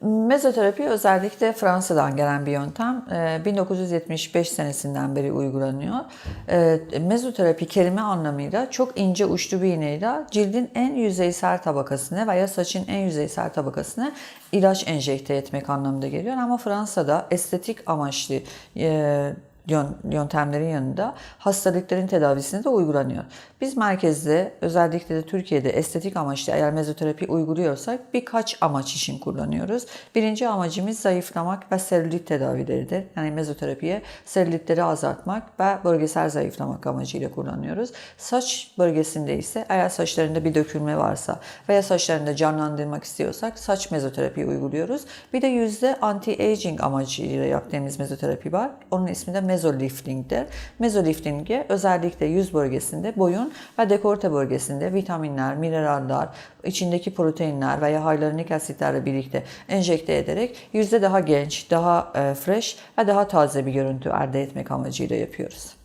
Mezoterapi özellikle Fransa'dan gelen bir yöntem. Ee, 1975 senesinden beri uygulanıyor. Ee, Mezoterapi kelime anlamıyla çok ince uçlu bir iğneyle cildin en yüzeysel tabakasına veya saçın en yüzeysel tabakasına ilaç enjekte etmek anlamında geliyor. Ama Fransa'da estetik amaçlı e, yöntemlerin yanında hastalıkların tedavisine de uygulanıyor. Biz merkezde özellikle de Türkiye'de estetik amaçlı eğer mezoterapi uyguluyorsak birkaç amaç için kullanıyoruz. Birinci amacımız zayıflamak ve selülit tedavileridir. Yani mezoterapiye selülitleri azaltmak ve bölgesel zayıflamak amacıyla kullanıyoruz. Saç bölgesinde ise eğer saçlarında bir dökülme varsa veya saçlarını canlandırmak istiyorsak saç mezoterapi uyguluyoruz. Bir de yüzde anti-aging amacıyla yaptığımız mezoterapi var. Onun ismi de mezolifting'dir. Mezolifting'e özellikle yüz bölgesinde, boyun ve dekolte bölgesinde vitaminler, mineraller, içindeki proteinler veya hyaluronik asitlerle birlikte enjekte ederek yüzde daha genç, daha e, fresh ve daha taze bir görüntü elde etmek amacıyla yapıyoruz.